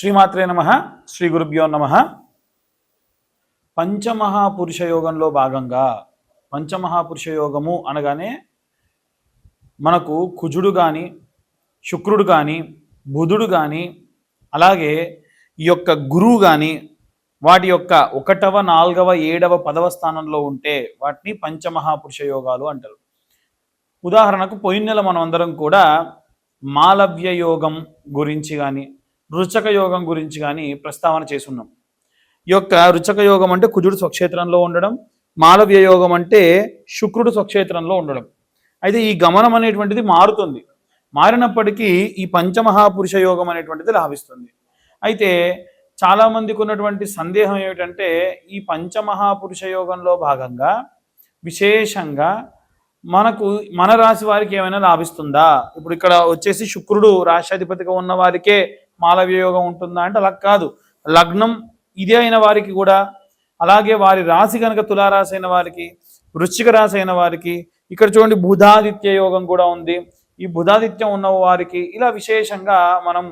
శ్రీమాత్రే నమ శ్రీ గురుభ్యో నమ. పంచమహాపురుష యోగంలో భాగంగా పంచమహాపురుష యోగము అనగానే మనకు కుజుడు కానీ శుక్రుడు కానీ బుధుడు కానీ అలాగే ఈ యొక్క గురువు కానీ వాటి యొక్క ఒకటవ నాలుగవ ఏడవ పదవ స్థానంలో ఉంటే వాటిని పంచమహాపురుష యోగాలు అంటారు. ఉదాహరణకు పోయిన నెల మనం అందరం కూడా మాలవ్య యోగం గురించి కానీ రుచక యోగం గురించి కానీ ప్రస్తావన చేసున్నాం. ఈ యొక్క రుచక యోగం అంటే కుజుడు స్వక్షేత్రంలో ఉండడం మాలవ్య యోగం అంటే శుక్రుడు స్వక్షేత్రంలో ఉండడం. అయితే ఈ గమనం అనేటువంటిది మారుతుంది. మారినప్పటికీ ఈ పంచమహాపురుష యోగం అనేటువంటిది లాభిస్తుంది. అయితే చాలామందికి ఉన్నటువంటి సందేహం ఏమిటంటే ఈ పంచమహాపురుష యోగంలో భాగంగా విశేషంగా మనకు మన రాశి వారికి ఏమైనా లాభిస్తుందా? ఇప్పుడు ఇక్కడ వచ్చేసి శుక్రుడు రాష్ట్రాధిపతిగా ఉన్న వారికే మాలవ్యయోగం ఉంటుందా అంటే అలా కాదు. లగ్నం ఇదే అయిన వారికి కూడా అలాగే వారి రాశి కనుక తులారాశి అయిన వారికి వృశ్చిక రాశి అయిన వారికి ఇక్కడ చూడండి బుధాదిత్య యోగం కూడా ఉంది. ఈ బుధాదిత్యం ఉన్న వారికి ఇలా విశేషంగా మనం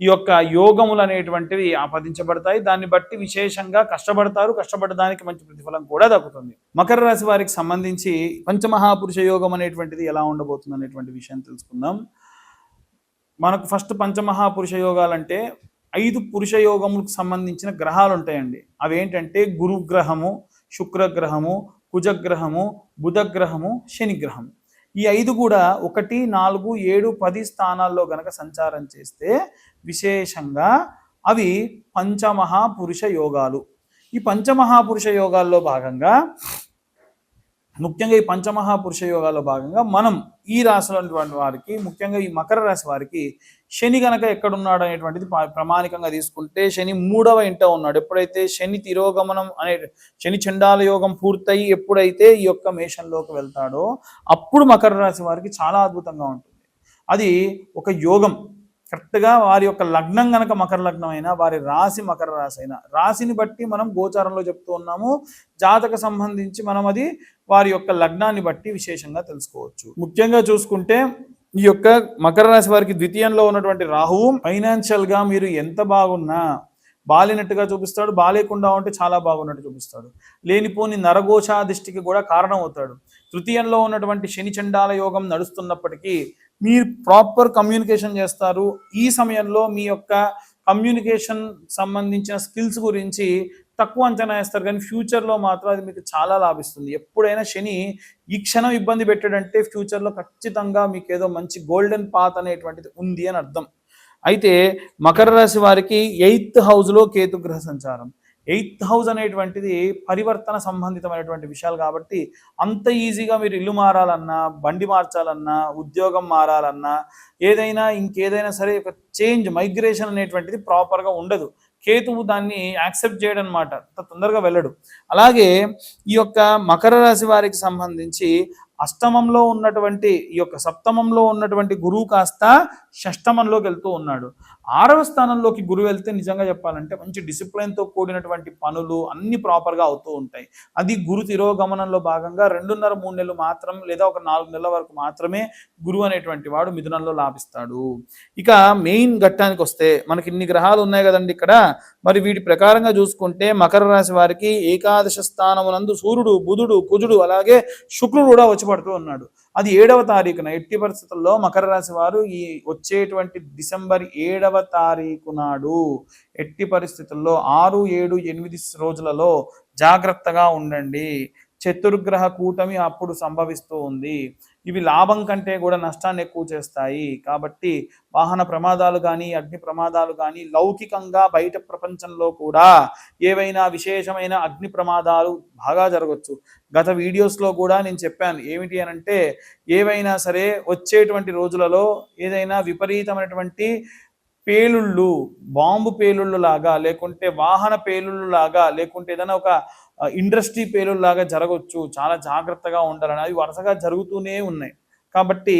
ఈ యొక్క యోగములు అనేటువంటివి ఆపాదించబడతాయి. దాన్ని బట్టి విశేషంగా కష్టపడతారు కష్టపడడానికి మంచి ప్రతిఫలం కూడా దక్కుతుంది. మకర రాశి వారికి సంబంధించి పంచమహాపురుష యోగం అనేటువంటిది ఎలా ఉండబోతుంది అనేటువంటి విషయం తెలుసుకుందాం. మనకు ఫస్ట్ పంచమహాపురుష యోగాలంటే ఐదు పురుష యోగములకు సంబంధించిన గ్రహాలు ఉంటాయండి అవి ఏంటంటే గురుగ్రహము శుక్రగ్రహము కుజగ్రహము బుధగ్రహము శనిగ్రహము. ఈ ఐదు కూడా ఒకటి నాలుగు ఏడు పది స్థానాల్లో గనక సంచారం చేస్తే విశేషంగా అవి పంచమహాపురుష యోగాలు. ఈ పంచమహాపురుష యోగాల్లో భాగంగా ముఖ్యంగా ఈ పంచమహాపురుష యోగాలో భాగంగా మనం ఈ రాశిలో వారికి ముఖ్యంగా ఈ మకర రాశి వారికి శని గనక ఎక్కడున్నాడు అనేటువంటిది ప్రా- ప్రామాణికంగా తీసుకుంటే శని మూడవ ఇంట ఉన్నాడు. ఎప్పుడైతే శని తిరోగమనం అనే శని చండాల యోగం పూర్తయి ఎప్పుడైతే ఈ యొక్క మేషంలోకి వెళ్తాడో అప్పుడు మకర రాశి వారికి చాలా అద్భుతంగా ఉంటుంది. అది ఒక యోగం. కరెక్ట్గా వారి యొక్క లగ్నం కనుక మకర లగ్నం అయినా వారి రాశి మకర రాశి అయినా రాశిని బట్టి మనం గోచారంలో చెప్తూ ఉన్నాము. జాతక సంబంధించి మనం అది వారి యొక్క లగ్నాన్ని బట్టి విశేషంగా తెలుసుకోవచ్చు. ముఖ్యంగా చూసుకుంటే ఈ యొక్క మకర రాశి వారికి ద్వితీయంలో ఉన్నటువంటి రాహువు ఫైనాన్షియల్గా మీరు ఎంత బాగున్నా బాలినట్టుగా చూపిస్తాడు బాలేకుండా ఉంటే చాలా బాగున్నట్టు చూపిస్తాడు. లేనిపోని నరఘోషాదిష్టికి కూడా కారణం అవుతాడు తృతీయంలో ఉన్నటువంటి శని చండాల యోగం నడుస్తున్నప్పటికీ మీరు ప్రాపర్ కమ్యూనికేషన్ చేస్తారు. ఈ సమయంలో మీ యొక్క కమ్యూనికేషన్ సంబంధించిన స్కిల్స్ గురించి తక్కువ అంచనా వేస్తారు. కానీ ఫ్యూచర్లో మాత్రం అది మీకు చాలా లాభిస్తుంది. ఎప్పుడైనా శని ఈ క్షణం ఇబ్బంది పెట్టాడంటే ఫ్యూచర్లో ఖచ్చితంగా మీకు ఏదో మంచి గోల్డెన్ పాత్ అనేటువంటిది ఉంది అని అర్థం. అయితే మకర రాశి వారికి ఎయిత్ హౌస్లో కేతు గ్రహ సంచారం. ఎయిత్ హౌస్ అనేటువంటిది పరివర్తన సంబంధితమైనటువంటి విషయాలు కాబట్టి అంత ఈజీగా మీరు ఇల్లు మారాలన్నా బండి మార్చాలన్నా ఉద్యోగం మారాలన్నా ఏదైనా ఇంకేదైనా సరే ఒక చేంజ్ మైగ్రేషన్ అనేటువంటిది ప్రాపర్గా ఉండదు. కేతువు దాన్ని యాక్సెప్ట్ చేయడం అనమాట తొందరగా వెళ్ళడు. అలాగే ఈ యొక్క మకర రాశి వారికి సంబంధించి అష్టమంలో ఉన్నటువంటి ఈ యొక్క సప్తమంలో ఉన్నటువంటి గురువు కాస్త షష్టమంలోకి వెళ్తూ ఉన్నాడు. ఆరవ స్థానంలోకి గురు వెళ్తే నిజంగా చెప్పాలంటే మంచి డిసిప్లిన్తో కూడినటువంటి పనులు అన్ని ప్రాపర్గా అవుతూ ఉంటాయి. అది గురు తిరోగమనంలో భాగంగా రెండున్నర మూడు నెలలు మాత్రం లేదా ఒక నాలుగు నెలల వరకు మాత్రమే గురువు అనేటువంటి వాడు మిథునంలో లాభిస్తాడు. ఇక మెయిన్ ఘట్టానికి వస్తే మనకి ఇన్ని గ్రహాలు ఉన్నాయి కదండి ఇక్కడ. మరి వీటి ప్రకారంగా చూసుకుంటే మకర రాశి వారికి ఏకాదశ స్థానమునందు సూర్యుడు బుధుడు కుజుడు అలాగే శుక్రుడు కూడా వచ్చి పడుతూ ఉన్నాడు. అది ఏడవ తారీఖున ఎట్టి పరిస్థితుల్లో మకర రాశి వారు ఈ వచ్చేటువంటి డిసెంబర్ ఏడవ తారీఖు నాడు ఎట్టి పరిస్థితుల్లో ఆరు ఏడు ఎనిమిది రోజులలో జాగ్రత్తగా ఉండండి. చతుర్గ్రహ కూటమి అప్పుడు సంభవిస్తూ ఉంది. ఇవి లాభం కంటే కూడా నష్టాన్ని ఎక్కువ చేస్తాయి. కాబట్టి వాహన ప్రమాదాలు కానీ అగ్ని ప్రమాదాలు కానీ లౌకికంగా బయట ప్రపంచంలో కూడా ఏవైనా విశేషమైన అగ్ని ప్రమాదాలు బాగా జరగవచ్చు గత వీడియోస్లో కూడా నేను చెప్పాను. ఏమిటి అని అంటే ఏవైనా సరే వచ్చేటువంటి రోజులలో ఏదైనా విపరీతమైనటువంటి పేలుళ్ళు బాంబు పేలుళ్ళు లాగా లేకుంటే వాహన పేలుళ్ళు లాగా లేకుంటే ఏదైనా ఒక ఇండస్ట్రీ పేలుల్లాగా జరగవచ్చు చాలా జాగ్రత్తగా ఉండాలని అవి వరుసగా జరుగుతూనే ఉన్నాయి. కాబట్టి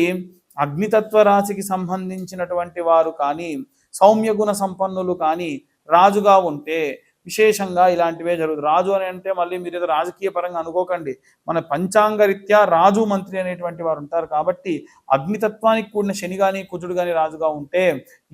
అగ్నితత్వ రాశికి సంబంధించినటువంటి వారు కానీ సౌమ్య గుణ సంపన్నులు కానీ రాజుగా ఉంటే విశేషంగా ఇలాంటివే జరుగుతుంది రాజు అని అంటే మళ్ళీ మీరు ఏదో రాజకీయ పరంగా అనుకోకండి. మన పంచాంగరీత్యా రాజు మంత్రి అనేటువంటి వారు ఉంటారు కాబట్టి అగ్నితత్వానికి కూడిన శని కానీ కుజుడు కానీ రాజుగా ఉంటే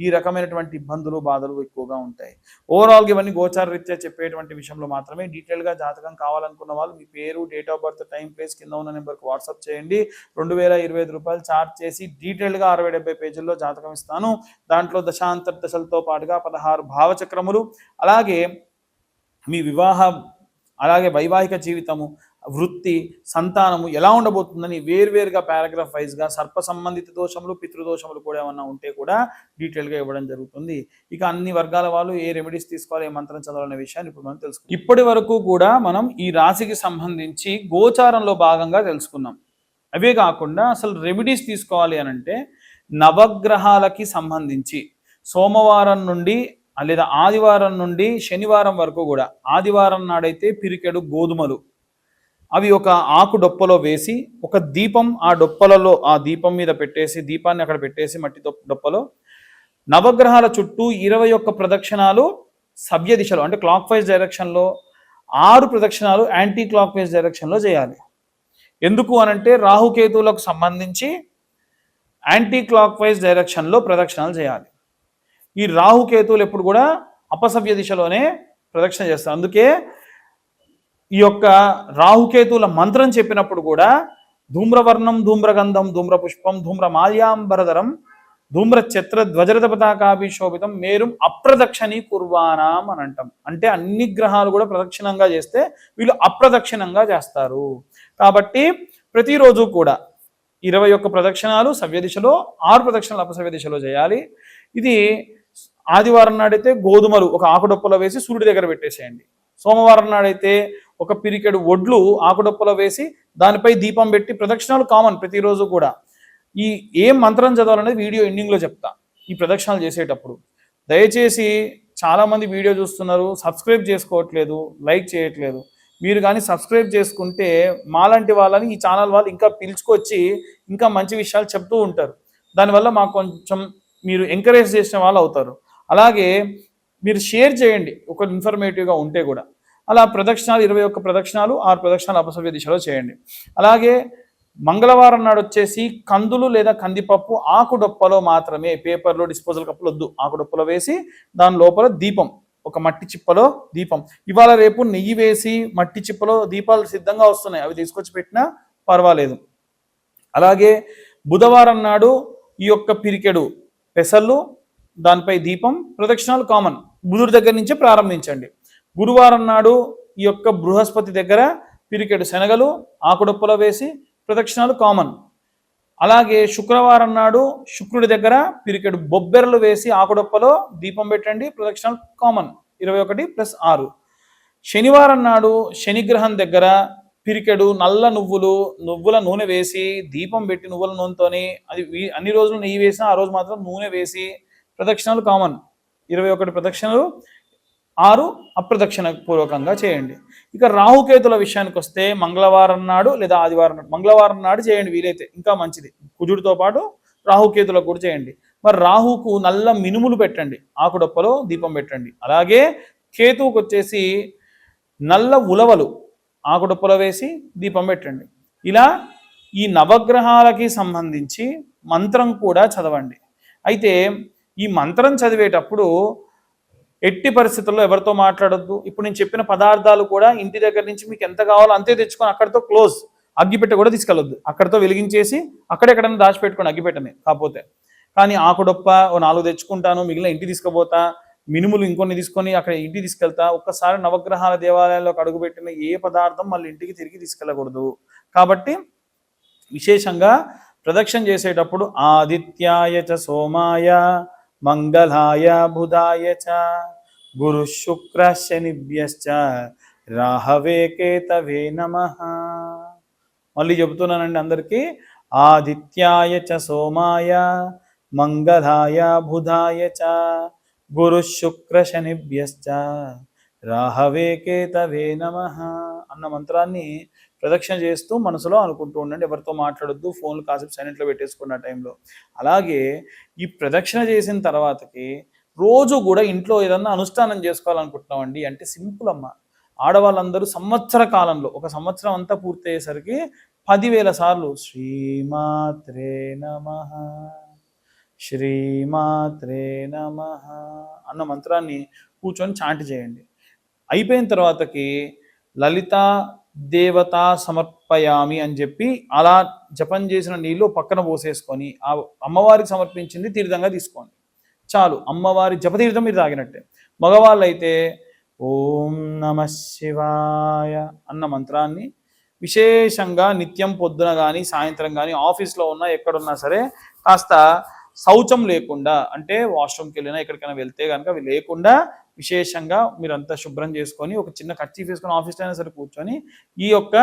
ఈ రకమైనటువంటి ఇబ్బందులు బాధలు ఎక్కువగా ఉంటాయి. ఓవరాల్గా ఇవన్నీ గోచార రీత్యా చెప్పేటువంటి విషయంలో మాత్రమే. డీటెయిల్గా జాతకం కావాలనుకున్న వాళ్ళు మీ పేరు date of birth time place కింద ఉన్న నెంబర్కి వాట్సాప్ చేయండి. రెండు వేల ఇరవై ఐదు రూపాయలు ఛార్జ్ చేసి డీటెయిల్గా అరవై డెబ్బై పేజీల్లో జాతకం ఇస్తాను. దాంట్లో దశాంతర దశలతో పాటుగా పదహారు భావచక్రములు. అలాగే మీ వివాహం అలాగే వైవాహిక జీవితము వృత్తి సంతానము ఎలా ఉండబోతుందని వేర్వేరుగా పారాగ్రాఫ్ వైజ్గా సర్ప సంబంధిత దోషములు పితృదోషములు కూడా ఏమన్నా ఉంటే కూడా డీటెయిల్గా ఇవ్వడం జరుగుతుంది. ఇక అన్ని వర్గాల వాళ్ళు ఏ రెమెడీస్ తీసుకోవాలి ఏ మంత్రం చదవాలనే విషయాన్ని ఇప్పుడు మనం తెలుసుకుందాం. ఇప్పటి వరకు కూడా మనం ఈ రాశికి సంబంధించి గోచారంలో భాగంగా తెలుసుకున్నాం. అవే కాకుండా అసలు రెమెడీస్ తీసుకోవాలి అని అంటే నవగ్రహాలకి సంబంధించి సోమవారం నుండి లేదా ఆదివారం నుండి శనివారం వరకు కూడా ఆదివారం నాడైతే పిరికెడు గోధుమలు. అవి ఒక ఆకు డొప్పలో వేసి ఒక దీపం ఆ డొప్పలలో ఆ దీపం మీద పెట్టేసి దీపాన్ని అక్కడ పెట్టేసి మట్టి డొప్పలో నవగ్రహాల చుట్టూ ఇరవై ఒక్క ప్రదక్షిణాలు సవ్య దిశలో అంటే క్లాక్ వైజ్ డైరెక్షన్లో ఆరు ప్రదక్షిణాలు యాంటీ క్లాక్ వైజ్ డైరెక్షన్లో చేయాలి. ఎందుకు అనంటే రాహుకేతువులకు సంబంధించి యాంటీ క్లాక్ వైజ్ డైరెక్షన్లో ప్రదక్షిణాలు చేయాలి. ఈ రాహుకేతువులు ఎప్పుడు కూడా అపసవ్య దిశలోనే ప్రదక్షిణ చేస్తారు. అందుకే ఈ యొక్క రాహుకేతువుల మంత్రం చెప్పినప్పుడు కూడా ధూమ్రవర్ణం ధూమ్రగంధం ధూమ్రపుష్పం ధూమ్రమాల్యాంబరధరం ధూమ్ర ఛత్ర ధ్వజరథ పతాకాభిశోభితం మేరు అప్రదక్షిణీ కుర్వానాం అని అంటాం. అంటే అన్ని గ్రహాలు కూడా ప్రదక్షిణంగా చేస్తే వీళ్ళు అప్రదక్షిణంగా చేస్తారు. కాబట్టి ప్రతిరోజు కూడా ఇరవై ఒక్క ప్రదక్షిణాలు సవ్య దిశలో ఆరు ప్రదక్షిణలు అపసవ్య దిశలో చేయాలి. ఇది ఆదివారం నాడైతే గోధుమలు ఒక ఆకుడొప్పలో వేసి సూర్యుడి దగ్గర పెట్టేసేయండి. సోమవారం నాడైతే ఒక పిరికెడు ఒడ్లు ఆకుడొప్పలో వేసి దానిపై దీపం పెట్టి ప్రదక్షిణాలు కామన్ ప్రతిరోజు కూడా. ఈ ఏం మంత్రం చదవాలనేది వీడియో ఎండింగ్లో చెప్తా. ఈ ప్రదక్షిణాలు చేసేటప్పుడు. దయచేసి చాలామంది వీడియో చూస్తున్నారు సబ్స్క్రైబ్ చేసుకోవట్లేదు లైక్ చేయట్లేదు. మీరు కానీ సబ్స్క్రైబ్ చేసుకుంటే మాలాంటి వాళ్ళని ఈ ఛానల్ వాళ్ళు ఇంకా పిలుచుకొచ్చి ఇంకా మంచి విషయాలు చెప్తూ ఉంటారు. దానివల్ల మాకు కొంచెం మీరు ఎంకరేజ్ చేసిన వాళ్ళు అవుతారు. అలాగే మీరు షేర్ చేయండి ఒక ఇన్ఫర్మేటివ్గా ఉంటే కూడా. అలా ప్రదక్షిణాలు ఇరవై ఒక్క ప్రదక్షిణాలు ఆరు ప్రదక్షిణాలు అపసవ్య దిశలో చేయండి. అలాగే మంగళవారం నాడు వచ్చేసి కందులు లేదా కందిపప్పు ఆకుడొప్పలో మాత్రమే పేపర్లో డిస్పోజల్ కప్పులు వద్దు ఆకుడొప్పలో వేసి దాని లోపల దీపం ఒక మట్టి చిప్పలో దీపం. ఇవాళ రేపు నెయ్యి వేసి మట్టి చిప్పలో దీపాలు సిద్ధంగా వస్తున్నాయి. అవి తీసుకొచ్చి పెట్టినా పర్వాలేదు. అలాగే బుధవారం నాడు ఈ యొక్క పిరికెడు పెసళ్ళు దానిపై దీపం ప్రదక్షిణాలు కామన్ బుధుడి దగ్గర నుంచే ప్రారంభించండి. గురువారం నాడు ఈ యొక్క బృహస్పతి దగ్గర పిరికెడు శనగలు ఆకుడొప్పలో వేసి ప్రదక్షిణాలు కామన్ అలాగే శుక్రవారం నాడు శుక్రుడి దగ్గర పిరికెడు బొబ్బెరలు వేసి ఆకుడొప్పలో దీపం పెట్టండి ప్రదక్షిణాలు కామన్ ఇరవై ఒకటి ప్లస్ ఆరు. శనివారం నాడు శనిగ్రహం దగ్గర పిరికెడు నల్ల నువ్వులు నువ్వుల నూనె వేసి దీపం పెట్టి నువ్వుల నూనెతోని అది అన్ని రోజులు నెయ్యి వేసినా ఆ రోజు మాత్రం నూనె వేసి ప్రదక్షిణలు కామన్. ఇరవై ఒకటి ప్రదక్షిణలు ఆరు అప్రదక్షిణ పూర్వకంగా చేయండి. ఇక రాహుకేతుల విషయానికి వస్తే మంగళవారం నాడు లేదా ఆదివారం నాడు మంగళవారం నాడు చేయండి వీలైతే ఇంకా మంచిది. కుజుడితో పాటు రాహుకేతులకు కూడా చేయండి. మరి రాహుకు నల్ల మినుములు పెట్టండి ఆకుడొప్పలో దీపం పెట్టండి. అలాగే కేతువుకు వచ్చేసి నల్ల ఉలవలు ఆకుడొప్పలో వేసి దీపం పెట్టండి. ఇలా ఈ నవగ్రహాలకి సంబంధించి మంత్రం కూడా చదవండి. అయితే ఈ మంత్రం చదివేటప్పుడు ఎట్టి పరిస్థితుల్లో ఎవరితో మాట్లాడొద్దు. ఇప్పుడు నేను చెప్పిన పదార్థాలు కూడా ఇంటి దగ్గర నుంచి మీకు ఎంత కావాలో అంతే తెచ్చుకొని అక్కడితో క్లోజ్ అగ్గిపెట్ట కూడా తీసుకెళ్ళొద్దు. అక్కడితో వెలిగించేసి అక్కడెక్కడన్నా దాచిపెట్టుకోండి అగ్గిపెట్టని కాకపోతే. కానీ ఆకుడొప్ప ఓ నాలుగు తెచ్చుకుంటాను మిగిలిన ఇంటి తీసుకుపోతా మినుములు ఇంకొన్ని తీసుకొని అక్కడ ఇంటికి తీసుకెళ్తా ఒక్కసారి నవగ్రహాల దేవాలయాల్లోకి అడుగుపెట్టిన ఏ పదార్థం మళ్ళీ ఇంటికి తిరిగి తీసుకెళ్ళకూడదు. కాబట్టి విశేషంగా ప్రదక్షిణ చేసేటప్పుడు ఆదిత్యాయ చ సోమాయ మంగళాయ బుధాయ చ. గురు శుక్ర శనిభ్యశ్చ. రాహవే కేతవే నమ. మళ్ళీ చెబుతున్నానండి అందరికీ. ఆదిత్యాయ చ సోమాయ. మంగళాయ బుధాయ చ. గురు శుక్ర శనిభ్యశ్చ. రాహవే కేతవే నమ అన్న మంత్రాన్ని ప్రదక్షిణ చేస్తూ మనసులో అనుకుంటూ ఉండండి. ఎవరితో మాట్లాడొద్దు ఫోన్లు కాసేపు సైలెంట్లో పెట్టేసుకున్న టైంలో. అలాగే ఈ ప్రదక్షిణ చేసిన తర్వాతకి రోజు కూడా ఇంట్లో ఏదన్నా అనుష్ఠానం చేసుకోవాలనుకుంటున్నామండి అంటే సింపుల్ అమ్మ. ఆడవాళ్ళందరూ సంవత్సర కాలంలో ఒక సంవత్సరం అంతా పూర్తయ్యేసరికి పదివేల సార్లు శ్రీమాత్రే నమ శ్రీమాత్రే నమ అన్న మంత్రాన్ని కూర్చొని చాంటి చేయండి. అయిపోయిన తర్వాతకి లలిత దేవతా సమర్పయామి అని చెప్పి అలా జపం చేసిన నీళ్ళు పక్కన పోసేసుకొని ఆ అమ్మవారికి సమర్పించింది తీర్థంగా తీసుకోండి. చాలు అమ్మవారి జపతీర్థం మీరు తాగినట్టే. మగవాళ్ళు అయితే ఓం నమ శివాయ అన్న మంత్రాన్ని విశేషంగా నిత్యం పొద్దున కానీ సాయంత్రం కానీ ఆఫీస్లో ఉన్నా ఎక్కడున్నా సరే కాస్త శౌచం లేకుండా అంటే వాష్రూమ్కి వెళ్ళినా ఎక్కడికైనా వెళ్తే కనుక అవి లేకుండా విశేషంగా మీరంతా శుభ్రం చేసుకొని ఒక చిన్న కర్చీఫ్ వేసుకొని ఆఫీస్లో అయినా సరే కూర్చొని ఈ యొక్క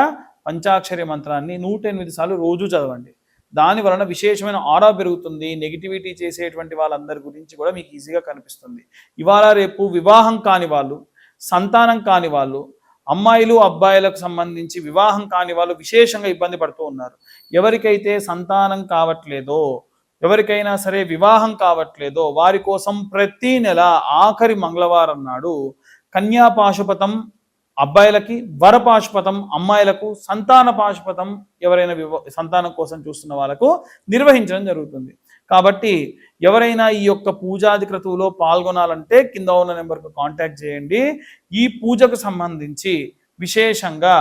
పంచాక్షరి మంత్రాన్ని నూట ఎనిమిది సార్లు రోజు చదవండి. దాని వలన విశేషమైన ఆరా పెరుగుతుంది నెగిటివిటీ చేసేటువంటి వాళ్ళందరి గురించి కూడా మీకు ఈజీగా కనిపిస్తుంది. ఇవాళ రేపు వివాహం కాని వాళ్ళు సంతానం కాని వాళ్ళు అమ్మాయిలు అబ్బాయిలకు సంబంధించి వివాహం కాని వాళ్ళు విశేషంగా ఇబ్బంది పడుతూ ఉన్నారు. ఎవరికైతే సంతానం కావట్లేదో ఎవరికైనా సరే వివాహం కావట్లేదో వారి కోసం ప్రతి నెల ఆఖరి మంగళవారం నాడు కన్యా పాశుపతం అబ్బాయిలకి వర పాశుపతం అమ్మాయిలకు సంతాన పాశుపతం ఎవరైనా వివ సంతానం కోసం చూస్తున్న వాళ్ళకు నిర్వహించడం జరుగుతుంది. కాబట్టి ఎవరైనా ఈ యొక్క పూజాది క్రతువులో పాల్గొనాలంటే కింద ఉన్న నెంబర్కు కాంటాక్ట్ చేయండి. ఈ పూజకు సంబంధించి విశేషంగా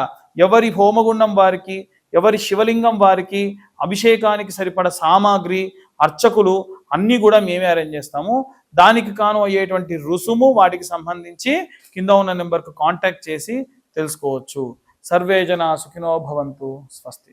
ఎవరి హోమగుండం వారికి ఎవరి శివలింగం వారికి అభిషేకానికి సరిపడ సామాగ్రి అర్చకులు అన్నీ కూడా మేమే అరేంజ్ చేస్తాము. దానికి కాను అయ్యేటువంటి రుసుము వాటికి సంబంధించి కింద ఉన్న నెంబర్కు కాంటాక్ట్ చేసి తెలుసుకోవచ్చు. సర్వే జన సుఖినో భవంతు. స్వస్తి.